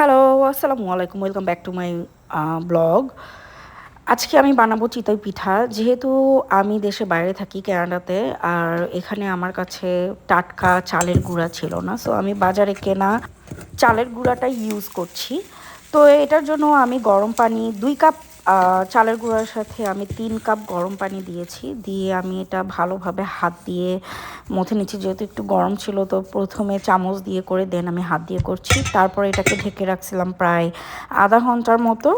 Hello আসসালামু আলাইকুম welcome back to my blog আজকে আমি বানাবো চিতই পিঠা। যেহেতু আমি দেশে বাইরে থাকি ক্যানাডাতে আর এখানে আমার কাছে টাটকা চালের গুঁড়া ছিল না সো আমি বাজারে কেনা চালের গুঁড়াটাই ইউজ করছি। তো এটার জন্য আমি গরম পানি দুই কাপ চালের গুঁড়ার সাথে আমি তিন কাপ গরম পানি দিয়েছি। দিয়ে আমি এটা ভালোভাবে হাত দিয়ে মথে নিচ্ছি। যেহেতু একটু গরম ছিল, তো প্রথমে চামচ দিয়ে করে দেন আমি হাত দিয়ে করছি। তারপর এটাকে ঢেকে রাখছিলাম প্রায় আধা ঘণ্টার মতো।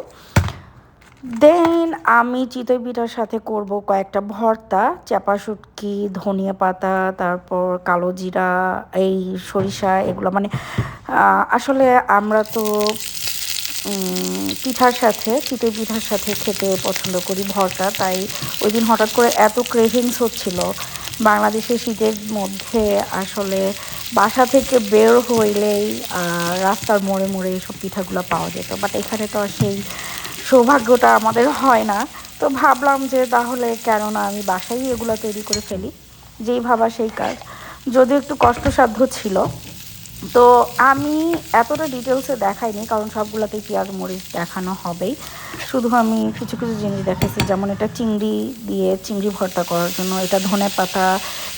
দেন আমি চিতই পিঠার সাথে করব কয়েকটা ভর্তা চাপা শুটকি, ধনিয়া পাতা, তারপর কালো জিরা, এই সরিষা, এগুলো। মানে আসলে আমরা তো পিঠার সাথে চিতই পিঠার সাথে খেতে পছন্দ করি ভর্তা। তাই ওই দিন হঠাৎ করে এত ক্রেভিংস হচ্ছিল। বাংলাদেশের শীতের মধ্যে আসলে বাসা থেকে বের হইলেই রাস্তার মোড়ে মোড়ে এইসব পিঠাগুলো পাওয়া যেত। বাট এখানে তো সেই সৌভাগ্যটা আমাদের হয় না। তো ভাবলাম যে তাহলে কেননা আমি বাসায় এগুলো তৈরি করে ফেলি। যেই ভাবা সেই কাজ। যদিও একটু কষ্টসাধ্য ছিল তো আমি এতটা ডিটেলসে দেখাইনি, কারণ সবগুলোতেই পেঁয়াজ মরিচ দেখানো হবেই। শুধু আমি কিছু কিছু জিনিস দেখাইছি, যেমন এটা চিংড়ি দিয়ে চিংড়ি ভর্তা করার জন্য, এটা ধনে পাতা,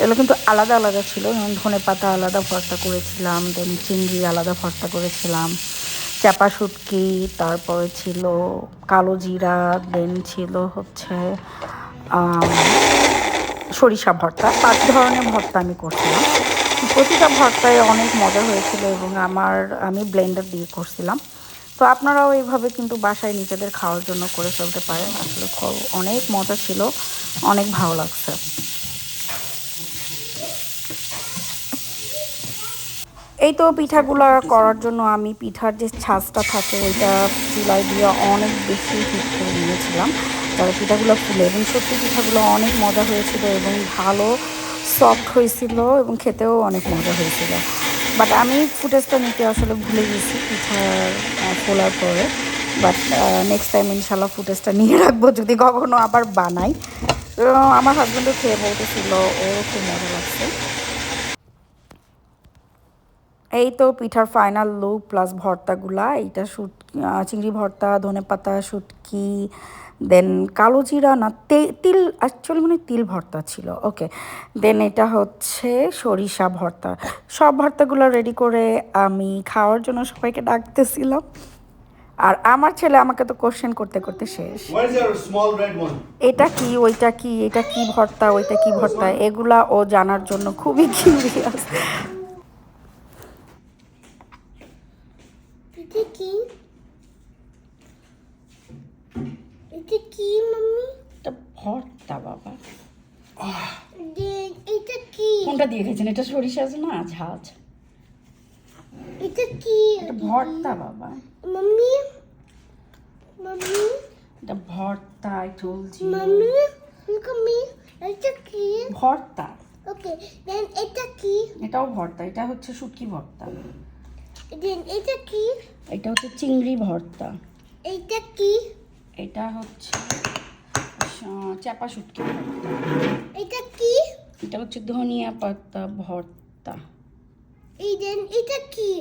এগুলো কিন্তু আলাদা আলাদা ছিল। যেমন ধনে পাতা আলাদা ভর্তা করেছিলাম দেন চিংড়ি আলাদা ভর্তা করেছিলাম, চাপা শুটকি, তারপরে ছিল কালো জিরা দেন ছিল হচ্ছে সরিষা ভর্তা। পাঁচ ধরনের ভর্তা আমি করছিলাম। প্রতিটা ভর্তায় অনেক মজা হয়েছিল এবং আমার, আমি ব্লেন্ডার দিয়ে করছিলাম। তো আপনারাও এইভাবে কিন্তু বাসায় নিজেদের খাওয়ার জন্য করে ফেলতে পারেন। আসলে খুব- অনেক মজা ছিল, অনেক ভালো লাগছে। এই তো পিঠাগুলো করার জন্য আমি পিঠার যে ছাঁচটা থাকে, ওইটা চুলায় দিয়ে অনেক বেশি হিট করে নিয়েছিলাম তারপরে পিঠাগুলো ফুলে, এবং সত্যি পিঠাগুলো অনেক মজা হয়েছিল এবং ভালো সফট হয়েছিল এবং খেতেও অনেক মজা হয়েছিল। বাট আমি ফুটেজটা নিতে আসলে ভুলে গেছি পিঠা খোলার পরে। বাট নেক্সট টাইম ইনশাল্লাহ ফুটেজটা নিয়ে রাখব যদি কখনো আবার বানাই। তো আমার হাজব্যান্ডও খেয়ে বলতেছিল ও খুব মজা লাগছে। এই তো পিঠার ফাইনাল লুক প্লাস ভর্তাগুলা এইটা শুট চিংড়ি ভর্তা ধনে পাতা শুটকি দেন কালো জিরা না তে- তিল অ্যাকচুয়ালি মানে তিল ভর্তা ছিল ওকে দেন এটা হচ্ছে সরিষা ভর্তা। সব ভর্তাগুলো রেডি করে আমি খাওয়ার জন্য সবাইকে ডাকতেছিলাম। আর আমার ছেলে আমাকে তো কোশ্চেন করতে করতে শেষ? এটা কি ওইটা কি এটা কি ভর্তা ওইটা কি ভর্তা? এগুলা ও জানার জন্য খুবই কিউরিয়াস এটা কি? এটা কি মাম্মি? এটা ভর্তা বাবা। এটা কি? কোনটা দিয়ে খেয়েছেন? এটা সরিষা না? ঝাঁজ এটা কি? এটা ভর্তা বাবা। মাম্মি? মাম্মি? এটা ভর্তা চলছি মাম্মি me এটা কি? ভর্তা। ওকে দেন এটা কি? এটাও ভর্তা এটা হচ্ছে শুটকি ভর্তা। এটা কি? এটা হচ্ছে চিংড়ি ভর্তা। এটা কি? এটা হচ্ছে চাপা শুটকি। ভর্তা এটা কি? এটা হচ্ছে ধনিয়া পাতা ভর্তা। এই দেন এটা কি?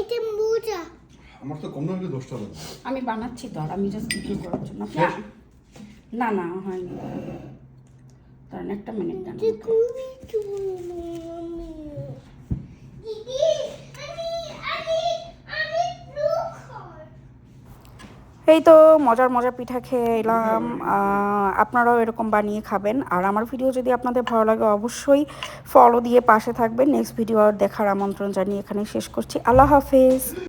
এটা মোজা। আমার তো কম দশটা আমি বানাচ্ছি তো আর আমি জাস্ট ভিডিও করার জন্য। না না হয়নি। কারণ একটা মিনিট এই তো মজার মজার পিঠা খেয়ে এলাম। আপনারাও এরকম বানিয়ে খাবেন। আর আমার ভিডিও যদি আপনাদের ভালো লাগে অবশ্যই ফলো দিয়ে পাশে থাকবেন। নেক্সট ভিডিও দেখার আমন্ত্রণ জানিয়ে এখানে শেষ করছি। আল্লাহ হাফেজ।